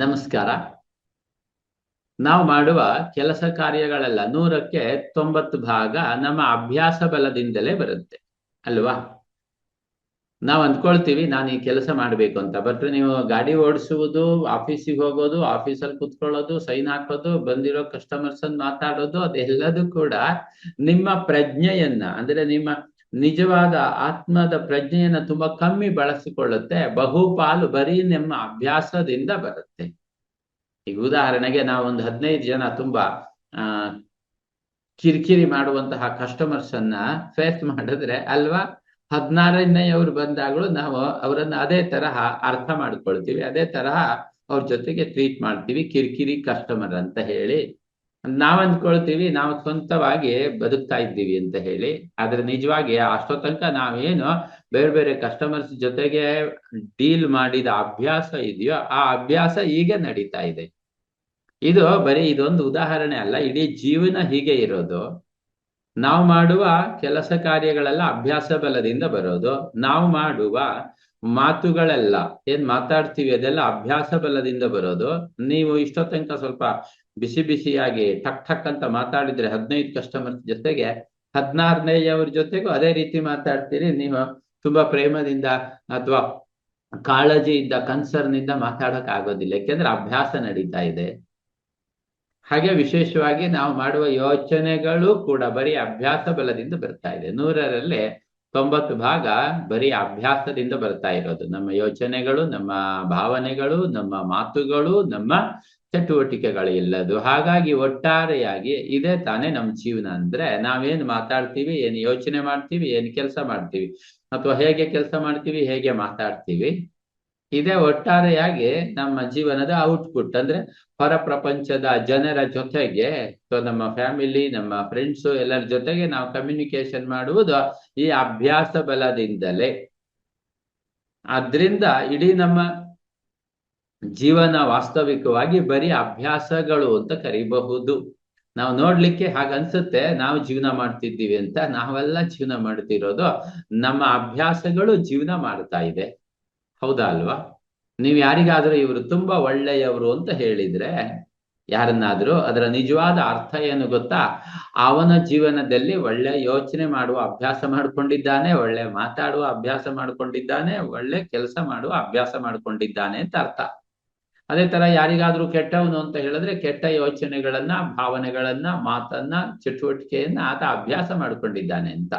ನಮಸ್ಕಾರ. ನಾವು ಮಾಡುವ ಕೆಲಸ ಕಾರ್ಯಗಳೆಲ್ಲ ನೂರಕ್ಕೆ ತೊಂಬತ್ತು ಭಾಗ ನಮ್ಮ ಅಭ್ಯಾಸ ಬಲದಿಂದಲೇ ಬರುತ್ತೆ, ಅಲ್ವಾ? ನಾವು ಅಂದ್ಕೊಳ್ತೀವಿ, ನಾನು ಈ ಕೆಲಸ ಮಾಡ್ಬೇಕು ಅಂತ. ಬಟ್ ನೀವು ಗಾಡಿ ಓಡಿಸುವುದು, ಆಫೀಸಿಗೆ ಹೋಗೋದು ಆಫೀಸಲ್ಲಿ ಕುತ್ಕೊಳ್ಳೋದು, ಸೈನ್ ಹಾಕೋದು, ಬಂದಿರೋ ಕಸ್ಟಮರ್ಸ್ ಮಾತಾಡೋದು, ಅದೆಲ್ಲದೂ ಕೂಡ ನಿಮ್ಮ ಪ್ರಜ್ಞೆಯನ್ನ, ಅಂದ್ರೆ ನಿಮ್ಮ ನಿಜವಾದ ಆತ್ಮದ ಪ್ರಜ್ಞೆಯನ್ನು ತುಂಬಾ ಕಮ್ಮಿ ಬಳಸಿಕೊಳ್ಳುತ್ತೆ. ಬಹುಪಾಲು ಬರೀ ನಿಮ್ಮ ಅಭ್ಯಾಸದಿಂದ ಬರುತ್ತೆ. ಈಗ ಉದಾಹರಣೆಗೆ ನಾವು ಒಂದು ಹದಿನೈದು ಜನ ತುಂಬಾ, ಆ, ಕಿರಿಕಿರಿ ಮಾಡುವಂತಹ ಕಸ್ಟಮರ್ಸ್ ಅನ್ನ ಫೇಸ್ ಮಾಡಿದ್ರೆ ಅಲ್ವಾ? ಹದಿನಾರನೆಯವ್ರು ಬಂದಾಗಲೂ ನಾವು ಅವರನ್ನ ಅದೇ ತರಹ ಅರ್ಥ ಮಾಡ್ಕೊಳ್ತೀವಿ. ಅದೇ ತರಹ ಅವ್ರ ಜೊತೆಗೆ ಟ್ರೀಟ್ ಮಾಡ್ತೀವಿ. ಕಿರಿಕಿರಿ ಕಸ್ಟಮರ್ ಅಂತ ಹೇಳಿ. ನಾವ್ ಅಂದ್ಕೊಳ್ತೀವಿ ನಾವು ಸ್ವಂತವಾಗಿ ಬದುಕ್ತಾ ಇದ್ದೀವಿ ಅಂತ ಹೇಳಿ, ಆದ್ರೆ ನಿಜವಾಗಿ ಅಷ್ಟೋ ತನಕ ನಾವೇನು ಬೇರೆ ಬೇರೆ ಕಸ್ಟಮರ್ಸ್ ಜೊತೆಗೆ ಡೀಲ್ ಮಾಡಿದ ಅಭ್ಯಾಸ ಇದೆಯೋ, ಆ ಅಭ್ಯಾಸ ಈಗ ನಡೀತಾ ಇದೆ. ಇದು ಬರೀ ಇದೊಂದು ಉದಾಹರಣೆ ಅಲ್ಲ, ಇಡೀ ಜೀವನ ಹೀಗೆ ಇರೋದು. ನಾವು ಮಾಡುವ ಕೆಲಸ ಕಾರ್ಯಗಳೆಲ್ಲ ಅಭ್ಯಾಸ ಬಲದಿಂದ ಬರೋದು. ನಾವು ಮಾಡುವ ಮಾತುಗಳೆಲ್ಲ, ಏನ್ ಮಾತಾಡ್ತೀವಿ ಅದೆಲ್ಲ ಅಭ್ಯಾಸ ಬಲದಿಂದ ಬರೋದು. ನೀವು ಇಷ್ಟೋ ತನಕ ಸ್ವಲ್ಪ ಬಿಸಿ ಬಿಸಿಯಾಗಿ ಠಕ್ ಠಕ್ ಅಂತ ಮಾತಾಡಿದ್ರೆ ಹದಿನೈದು ಕಸ್ಟಮರ್ಸ್ ಜೊತೆಗೆ ಹದಿನಾರನೆಯವ್ರ ಜೊತೆಗೂ ಅದೇ ರೀತಿ ಮಾತಾಡ್ತೀರಿ ನೀವು ತುಂಬಾ ಪ್ರೇಮದಿಂದ ಅಥವಾ ಕಾಳಜಿಯಿಂದ ಕನ್ಸರ್ನ್ ಇಂದ ಮಾತಾಡಕ್ ಆಗೋದಿಲ್ಲ. ಯಾಕೆಂದ್ರೆ ಅಭ್ಯಾಸ ನಡೀತಾ ಇದೆ. ಹಾಗೆ ವಿಶೇಷವಾಗಿ ನಾವು ಮಾಡುವ ಯೋಚನೆಗಳು ಕೂಡ ಬರೀ ಅಭ್ಯಾಸ ಬಲದಿಂದ ಬರ್ತಾ ಇದೆ. ನೂರರಲ್ಲಿ ತೊಂಬತ್ತು ಭಾಗ ಬರೀ ಅಭ್ಯಾಸದಿಂದ ಬರ್ತಾ ಇರೋದು. ನಮ್ಮ ಯೋಚನೆಗಳು, ನಮ್ಮ ಭಾವನೆಗಳು, ನಮ್ಮ ಮಾತುಗಳು, ನಮ್ಮ ಚಟುವಟಿಕೆಗಳು ಇಲ್ಲದು ಹಾಗಾಗಿ ಒಟ್ಟಾರೆಯಾಗಿ ಇದೇ ತಾನೇ ನಮ್ಮ ಜೀವನ ಅಂದ್ರೆ ನಾವೇನ್ ಮಾತಾಡ್ತೀವಿ, ಏನ್ ಯೋಚನೆ ಮಾಡ್ತೀವಿ, ಏನ್ ಕೆಲಸ ಮಾಡ್ತೀವಿ, ಅಥವಾ ಹೇಗೆ ಕೆಲಸ ಮಾಡ್ತೀವಿ, ಹೇಗೆ ಮಾತಾಡ್ತೀವಿ. ಇದೇ ಒಟ್ಟಾರೆಯಾಗಿ ನಮ್ಮ ಜೀವನದ ಔಟ್ಪುಟ್ ಅಂದ್ರೆ ಹೊರ ಪ್ರಪಂಚದ ಜನರ ಜೊತೆಗೆ ಅಥವಾ ನಮ್ಮ ಫ್ಯಾಮಿಲಿ ನಮ್ಮ ಫ್ರೆಂಡ್ಸ್ ಎಲ್ಲರ ಜೊತೆಗೆ ನಾವು ಕಮ್ಯುನಿಕೇಶನ್ ಮಾಡುವುದು ಈ ಅಭ್ಯಾಸ ಬಲದಿಂದಲೇ. ಆದ್ರಿಂದ ಇಡೀ ನಮ್ಮ ಜೀವನ ವಾಸ್ತವಿಕವಾಗಿ ಬರೀ ಅಭ್ಯಾಸಗಳು ಅಂತ ಕರಿಬಹುದು. ನಾವು ನೋಡ್ಲಿಕ್ಕೆ ಹಾಗನ್ಸುತ್ತೆ ನಾವು ಜೀವನ ಮಾಡ್ತಿದ್ದೀವಿ ಅಂತ ನಾವೆಲ್ಲ ಜೀವನ ಮಾಡ್ತಿರೋದು, ನಮ್ಮ ಅಭ್ಯಾಸಗಳು ಜೀವನ ಮಾಡ್ತಾ ಇದೆ. ಹೌದಾ ಅಲ್ವಾ? ನೀವು ಯಾರಿಗಾದ್ರೂ ಇವರು ತುಂಬಾ ಒಳ್ಳೆಯವರು ಅಂತ ಹೇಳಿದ್ರೆ, ಯಾರನ್ನಾದ್ರೂ ಅದರ ನಿಜವಾದ ಅರ್ಥ ಏನು ಗೊತ್ತಾ? ಅವನ ಜೀವನದಲ್ಲಿ ಒಳ್ಳೆ ಯೋಚನೆ ಮಾಡುವ ಅಭ್ಯಾಸ ಮಾಡಿಕೊಂಡಿದ್ದಾನೆ, ಒಳ್ಳೆ ಮಾತಾಡುವ ಅಭ್ಯಾಸ ಮಾಡಿಕೊಂಡಿದ್ದಾನೆ, ಒಳ್ಳೆ ಕೆಲಸ ಮಾಡುವ ಅಭ್ಯಾಸ ಮಾಡಿಕೊಂಡಿದ್ದಾನೆ ಅಂತ ಅರ್ಥ. ಅದೇ ತರ ಯಾರಿಗಾದ್ರೂ ಕೆಟ್ಟವನು ಅಂತ ಹೇಳಿದ್ರೆ ಕೆಟ್ಟ ಯೋಚನೆಗಳನ್ನ, ಭಾವನೆಗಳನ್ನ, ಮಾತನ್ನ, ಚಟುವಟಿಕೆಯನ್ನ ಆತ ಅಭ್ಯಾಸ ಮಾಡಿಕೊಂಡಿದ್ದಾನೆ ಅಂತ.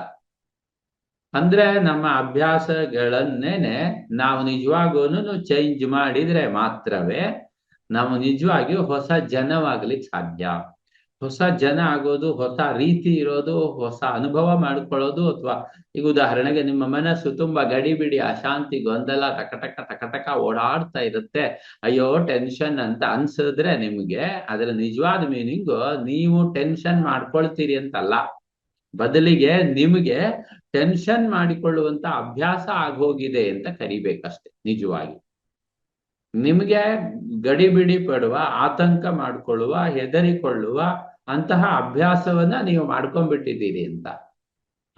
ಅಂದ್ರೆ ನಮ್ಮ ಅಭ್ಯಾಸಗಳನ್ನೇನೆ ನಾವು ನಿಜವಾಗೂ ಚೇಂಜ್ ಮಾಡಿದ್ರೆ ಮಾತ್ರವೇ ನಾವು ನಿಜವಾಗಿಯೂ ಹೊಸ ಜನವಾಗ್ಲಿಕ್ಕೆ ಸಾಧ್ಯ. ಹೊಸ ಜನ ಆಗೋದು, ಹೊಸ ರೀತಿ ಇರೋದು, ಹೊಸ ಅನುಭವ ಮಾಡ್ಕೊಳ್ಳೋದು ಅಥವಾ ಈಗ ಉದಾಹರಣೆಗೆ ನಿಮ್ಮ ಮನಸ್ಸು ತುಂಬಾ ಗಡಿಬಿಡಿ, ಅಶಾಂತಿ, ಗೊಂದಲ ಟಕಟಕ ಟಕಟಕ ಓಡಾಡ್ತಾ ಇರುತ್ತೆ. ಅಯ್ಯೋ ಟೆನ್ಷನ್ ಅಂತ ಅನ್ಸಿದ್ರೆ ನಿಮ್ಗೆ ಅದರ ನಿಜವಾದ ಮೀನಿಂಗು ನೀವು ಟೆನ್ಷನ್ ಮಾಡ್ಕೊಳ್ತೀರಿ ಅಂತಲ್ಲ. ಬದಲಿಗೆ ನಿಮಗೆ ಟೆನ್ಷನ್ ಮಾಡಿಕೊಳ್ಳುವಂತ ಅಭ್ಯಾಸ ಆಗೋಗಿದೆ ಅಂತ ಕರಿಬೇಕಷ್ಟೆ, ನಿಜವಾಗಿ. ನಿಮಗೆ ಗಡಿಬಿಡಿ ಪಡುವ, ಆತಂಕ ಮಾಡಿಕೊಳ್ಳುವ, ಹೆದರಿಕೊಳ್ಳುವ ಅಂತಹ ಅಭ್ಯಾಸವನ್ನ ನೀವು ಮಾಡ್ಕೊಂಡ್ಬಿಟ್ಟಿದ್ದೀರಿ ಅಂತ.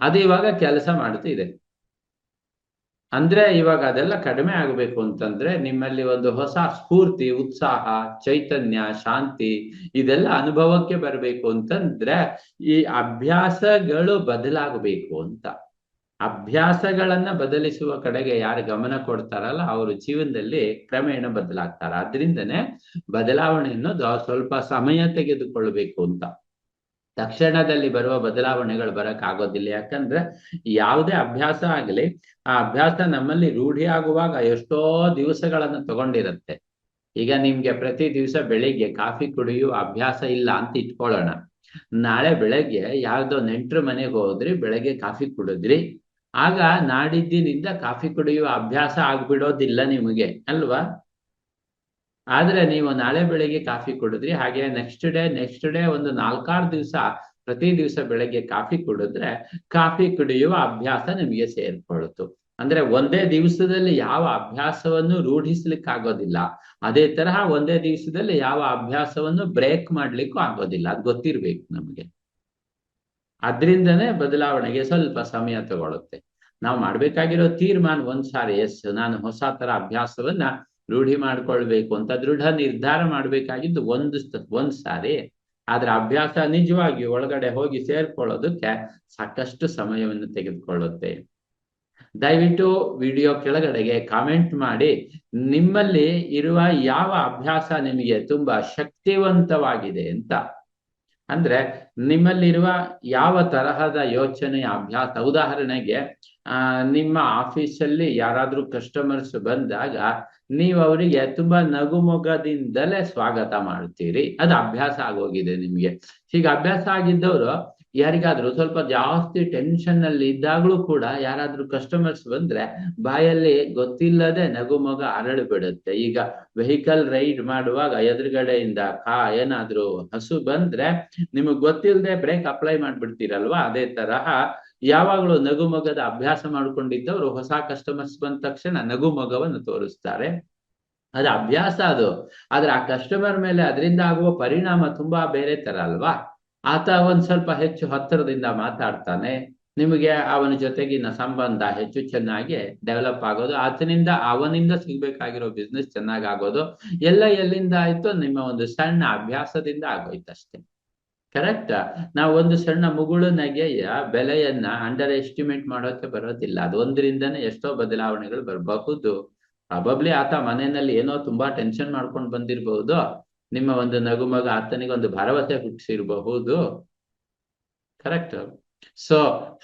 ಅದು ಇವಾಗ ಕೆಲಸ ಮಾಡ್ತಿದೆ. ಅಂದ್ರೆ ಇವಾಗ ಅದೆಲ್ಲ ಕಡಿಮೆ ಆಗಬೇಕು ಅಂತಂದ್ರೆ ನಿಮ್ಮಲ್ಲಿ ಒಂದು ಹೊಸ ಸ್ಫೂರ್ತಿ, ಉತ್ಸಾಹ, ಚೈತನ್ಯ, ಶಾಂತಿ ಇದೆಲ್ಲ ಅನುಭವಕ್ಕೆ ಬರಬೇಕು ಅಂತಂದ್ರೆ ಈ ಅಭ್ಯಾಸಗಳು ಬದಲಾಗಬೇಕು ಅಂತ. ಅಭ್ಯಾಸಗಳನ್ನ ಬದಲಿಸುವ ಕಡೆಗೆ ಯಾರು ಗಮನ ಕೊಡ್ತಾರಲ್ಲ ಅವರು ಜೀವನದಲ್ಲಿ ಕ್ರಮೇಣ ಬದಲಾಗ್ತಾರ. ಅದರಿಂದನೇ ಬದಲಾವಣೆ ಅನ್ನೋದು ಸ್ವಲ್ಪ ಸಮಯ ತೆಗೆದುಕೊಳ್ಬೇಕು ಅಂತ. ತಕ್ಷಣದಲ್ಲಿ ಬರುವ ಬದಲಾವಣೆಗಳು ಬರಕ್ ಆಗೋದಿಲ್ಲ. ಯಾಕಂದ್ರೆ ಯಾವುದೇ ಅಭ್ಯಾಸ ಆಗಲಿ, ಆ ಅಭ್ಯಾಸ ನಮ್ಮಲ್ಲಿ ರೂಢಿಯಾಗುವಾಗ ಎಷ್ಟೋ ದಿವಸಗಳನ್ನು ತಗೊಂಡಿರುತ್ತೆ. ಈಗ ನಿಮ್ಗೆ ಪ್ರತಿ ದಿವಸ ಬೆಳಿಗ್ಗೆ ಕಾಫಿ ಕುಡಿಯುವ ಅಭ್ಯಾಸ ಇಲ್ಲ ಅಂತ ಇಟ್ಕೊಳ್ಳೋಣ. ನಾಳೆ ಬೆಳಗ್ಗೆ ಯಾವ್ದೋ ನೆಂಟ್ರ ಮನೆಗೆ ಹೋದ್ರಿ, ಬೆಳಗ್ಗೆ ಕಾಫಿ ಕುಡಿದ್ರಿ. ಆಗ ನಾಡಿದ್ದಿನಿಂದ ಕಾಫಿ ಕುಡಿಯುವ ಅಭ್ಯಾಸ ಆಗ್ಬಿಡೋದಿಲ್ಲ ನಿಮಗೆ, ಅಲ್ವಾ? ಆದ್ರೆ ನೀವು ನಾಳೆ ಬೆಳಿಗ್ಗೆ ಕಾಫಿ ಕುಡಿದ್ರಿ, ಹಾಗೆ ನೆಕ್ಸ್ಟ್ ಡೇ ನೆಕ್ಸ್ಟ್ ಡೇ ಒಂದು ನಾಲ್ಕಾರು ದಿವಸ ಪ್ರತಿ ದಿವಸ ಬೆಳಗ್ಗೆ ಕಾಫಿ ಕುಡಿದ್ರೆ ಕಾಫಿ ಕುಡಿಯುವ ಅಭ್ಯಾಸ ನಿಮಗೆ ಸೇರ್ಕೊಳ್ತು. ಅಂದ್ರೆ ಒಂದೇ ದಿವಸದಲ್ಲಿ ಯಾವ ಅಭ್ಯಾಸವನ್ನು ರೂಢಿಸ್ಲಿಕ್ಕೆ ಆಗೋದಿಲ್ಲ ಅದೇ ತರಹ ಒಂದೇ ದಿವಸದಲ್ಲಿ ಯಾವ ಅಭ್ಯಾಸವನ್ನು ಬ್ರೇಕ್ ಮಾಡ್ಲಿಕ್ಕೂ ಆಗೋದಿಲ್ಲ. ಅದು ಗೊತ್ತಿರ್ಬೇಕು ನಮಗೆ. ಅದ್ರಿಂದನೇ ಬದಲಾವಣೆಗೆ ಸ್ವಲ್ಪ ಸಮಯ ತಗೊಳುತ್ತೆ. ನಾವು ಮಾಡ್ಬೇಕಾಗಿರೋ ತೀರ್ಮಾನ ಒಂದ್ಸಾರಿ ಎಸ್, ನಾನು ಹೊಸ ತರ ಅಭ್ಯಾಸವನ್ನ ರೂಢಿ ಮಾಡ್ಕೊಳ್ಬೇಕು ಅಂತ ದೃಢ ನಿರ್ಧಾರ ಮಾಡ್ಬೇಕಾಗಿದ್ದು ಒಂದು ಒಂದ್ ಸಾರಿ. ಆದ್ರೆ ಅಭ್ಯಾಸ ನಿಜವಾಗಿ ಒಳಗಡೆ ಹೋಗಿ ಸೇರ್ಕೊಳ್ಳೋದಕ್ಕೆ ಸಾಕಷ್ಟು ಸಮಯವನ್ನು ತೆಗೆದುಕೊಳ್ಳುತ್ತೆ. ದಯವಿಟ್ಟು ವಿಡಿಯೋ ಕೆಳಗಡೆಗೆ ಕಾಮೆಂಟ್ ಮಾಡಿ. ನಿಮ್ಮಲ್ಲಿ ಇರುವ ಯಾವ ಅಭ್ಯಾಸ ನಿಮಗೆ ತುಂಬಾ ಶಕ್ತಿವಂತವಾಗಿದೆ ಅಂತ. ಅಂದ್ರೆ ನಿಮ್ಮಲ್ಲಿರುವ ಯಾವ ತರಹದ ಯೋಚನೆಯ ಅಭ್ಯಾಸ, ಉದಾಹರಣೆಗೆ, ಆ, ನಿಮ್ಮ ಆಫೀಸಲ್ಲಿ ಯಾರಾದ್ರೂ ಕಸ್ಟಮರ್ಸ್ ಬಂದಾಗ ನೀವು ಅವರಿಗೆ ತುಂಬಾ ನಗುಮೊಗದಿಂದಲೇ ಸ್ವಾಗತ ಮಾಡ್ತೀರಿ ಅದು ಅಭ್ಯಾಸ ಆಗೋಗಿದೆ ನಿಮ್ಗೆ. ಹೀಗೆ ಅಭ್ಯಾಸ ಆಗಿದ್ದವರು ಯಾರಿಗಾದ್ರೂ ಸ್ವಲ್ಪ ಜಾಸ್ತಿ ಟೆನ್ಷನ್ ಅಲ್ಲಿ ಇದ್ದಾಗ್ಲೂ ಕೂಡ ಯಾರಾದ್ರೂ ಕಸ್ಟಮರ್ಸ್ ಬಂದ್ರೆ ಬಾಯಲ್ಲಿ ಗೊತ್ತಿಲ್ಲದೆ ನಗುಮೊಗ ಅರಳು ಬಿಡುತ್ತೆ. ಈಗ ವೆಹಿಕಲ್ ರೈಡ್ ಮಾಡುವಾಗ ಎದುರುಗಡೆಯಿಂದ ಕಾ ಏನಾದ್ರೂ ಹಸು ಬಂದ್ರೆ ನಿಮಗ್ ಗೊತ್ತಿಲ್ಲದೆ ಬ್ರೇಕ್ ಅಪ್ಲೈ ಮಾಡ್ಬಿಡ್ತೀರಲ್ವಾ? ಅದೇ ತರಹ ಯಾವಾಗ್ಲೂ ನಗುಮಗದ ಅಭ್ಯಾಸ ಮಾಡ್ಕೊಂಡಿದ್ದವರು ಹೊಸ ಕಸ್ಟಮರ್ಸ್ ಬಂದ ತಕ್ಷಣ ನಗುಮಗವನ್ನು ತೋರಿಸ್ತಾರೆ. ಅದು ಅಭ್ಯಾಸ ಅದು. ಆದ್ರೆ ಆ ಕಸ್ಟಮರ್ ಮೇಲೆ ಅದರಿಂದ ಆಗುವ ಪರಿಣಾಮ ತುಂಬಾ ಬೇರೆ ತರ ಅಲ್ವಾ? ಆತ ಒಂದ್ ಸ್ವಲ್ಪ ಹೆಚ್ಚು ಹತ್ತಿರದಿಂದ ಮಾತಾಡ್ತಾನೆ. ನಿಮಗೆ ಅವನ ಜೊತೆಗಿನ ಸಂಬಂಧ ಹೆಚ್ಚು ಚೆನ್ನಾಗಿ ಡೆವಲಪ್ ಆಗೋದು, ಆತನಿಂದ ಅವನಿಂದ ಸಿಗ್ಬೇಕಾಗಿರೋ ಬಿಸ್ನೆಸ್ ಚೆನ್ನಾಗ್ ಆಗೋದು, ಎಲ್ಲ ಎಲ್ಲಿಂದ ಆಯ್ತು ನಿಮ್ಮ ಒಂದು ಸಣ್ಣ ಅಭ್ಯಾಸದಿಂದ ಆಗೋಯ್ತಷ್ಟೇ ಕರೆಕ್ಟ್ ನಾವು ಒಂದು ಸಣ್ಣ ಮುಗುಳು ನಗೆಯ ಬೆಲೆಯನ್ನ ಅಂಡರ್ ಎಸ್ಟಿಮೇಟ್ ಮಾಡೋಕೆ ಬರೋದಿಲ್ಲ. ಅದು ಒಂದರಿಂದನೇ ಎಷ್ಟೋ ಬದಲಾವಣೆಗಳು ಬರಬಹುದು. ಪ್ರಾಬಬ್ಲಿ ಆತ ಮನೆಯಲ್ಲಿ ಏನೋ ತುಂಬಾ ಟೆನ್ಷನ್ ಮಾಡ್ಕೊಂಡು ಬಂದಿರಬಹುದು ನಿಮ್ಮ ಒಂದು ನಗುಮಗ ಆತನಿಗೆ ಒಂದು ಭರವಸೆ ಹುಟ್ಟಿಸಿರಬಹುದು. ಕರೆಕ್ಟ್ ಸೊ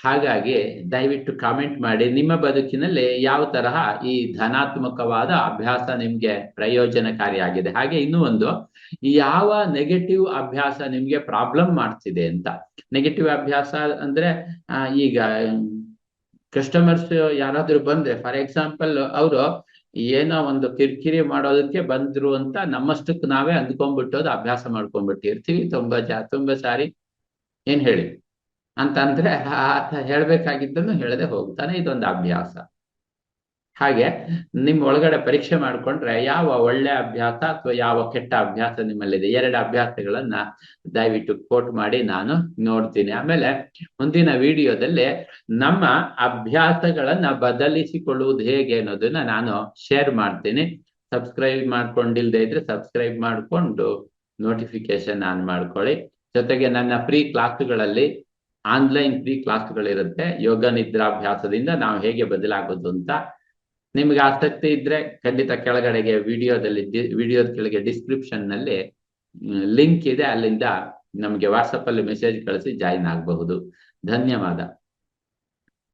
ಹಾಗಾಗಿ ದಯವಿಟ್ಟು ಕಾಮೆಂಟ್ ಮಾಡಿ. ನಿಮ್ಮ ಬದುಕಿನಲ್ಲಿ ಯಾವ ತರಹ ಈ ಧನಾತ್ಮಕವಾದ ಅಭ್ಯಾಸ ನಿಮ್ಗೆ ಪ್ರಯೋಜನಕಾರಿಯಾಗಿದೆ? ಹಾಗೆ ಇನ್ನೂ ಒಂದು, ಯಾವ ನೆಗೆಟಿವ್ ಅಭ್ಯಾಸ ನಿಮ್ಗೆ ಪ್ರಾಬ್ಲಮ್ ಮಾಡ್ತಿದೆ ಅಂತ? ನೆಗೆಟಿವ್ ಅಭ್ಯಾಸ ಅಂದ್ರೆ ಈಗ ಕಸ್ಟಮರ್ಸ್ ಯಾರಾದ್ರೂ ಬಂದ್ರೆ ಫಾರ್ ಎಕ್ಸಾಂಪಲ್ ಅವರು ಏನೋ ಒಂದು ಕಿರಿಕಿರಿ ಮಾಡೋದಕ್ಕೆ ಬಂದ್ರು ಅಂತ ನಮ್ಮಷ್ಟಕ್ಕೆ ನಾವೇ ಅಂದ್ಕೊಂಡ್ಬಿಟ್ಟೋದು ಅಭ್ಯಾಸ ಮಾಡ್ಕೊಂಡ್ಬಿಟ್ಟಿರ್ತೀವಿ ತುಂಬಾ ಜಾ, ತುಂಬಾ ಸಾರಿ. ಏನ್ ಹೇಳಿ? ಅಂತಂದ್ರೆ ಹೇಳ್ಬೇಕಾಗಿದ್ದನ್ನು ಹೇಳದೆ ಹೋಗ್ತಾನೆ ಇದೊಂದು ಅಭ್ಯಾಸ. ಹಾಗೆ ನಿಮ್ಮ ಒಳಗಡೆ ಪರೀಕ್ಷೆ ಮಾಡ್ಕೊಂಡ್ರೆ ಯಾವ ಒಳ್ಳೆ ಅಭ್ಯಾಸ ಅಥವಾ ಯಾವ ಕೆಟ್ಟ ಅಭ್ಯಾಸ ನಿಮ್ಮಲ್ಲಿದೆ? ಎರಡು ಅಭ್ಯಾಸಗಳನ್ನ ದಯವಿಟ್ಟು ಕೋಟ್ ಮಾಡಿ ನಾನು ನೋಡ್ತೀನಿ. ಆಮೇಲೆ ಮುಂದಿನ ವಿಡಿಯೋದಲ್ಲಿ ನಮ್ಮ ಅಭ್ಯಾಸಗಳನ್ನ ಬದಲಿಸಿಕೊಳ್ಳುವುದು ಹೇಗೆ ಅನ್ನೋದನ್ನ ನಾನು ಶೇರ್ ಮಾಡ್ತೀನಿ. ಸಬ್ಸ್ಕ್ರೈಬ್ ಮಾಡ್ಕೊಂಡಿಲ್ದೇ ಇದ್ರೆ ಸಬ್ಸ್ಕ್ರೈಬ್ ಮಾಡ್ಕೊಂಡು ನೋಟಿಫಿಕೇಶನ್ ಆನ್ ಮಾಡ್ಕೊಳ್ಳಿ. ಜೊತೆಗೆ ನನ್ನ ಫ್ರೀ ಕ್ಲಾಸ್ಗಳಲ್ಲಿ ಆನ್ಲೈನ್ ಫ್ರೀ ಕ್ಲಾಸ್ಗಳಿರುತ್ತೆ ಯೋಗ ನಿದ್ರಾಭ್ಯಾಸದಿಂದ ನಾವು ಹೇಗೆ ಬದಲಾಗೋದು ಅಂತ ನಿಮ್ಗೆ ಆಸಕ್ತಿ ಇದ್ರೆ ಖಂಡಿತ ಕೆಳಗಡೆಗೆ ವಿಡಿಯೋದಲ್ಲಿ ವಿಡಿಯೋದ ಕೆಳಗೆ ಡಿಸ್ಕ್ರಿಪ್ಷನ್ನಲ್ಲಿ ಲಿಂಕ್ ಇದೆ. ಅಲ್ಲಿಂದ ನಮಗೆ ವಾಟ್ಸಪ್ ಅಲ್ಲಿ ಮೆಸೇಜ್ ಕಳಿಸಿ ಜಾಯಿನ್ ಆಗಬಹುದು. ಧನ್ಯವಾದ.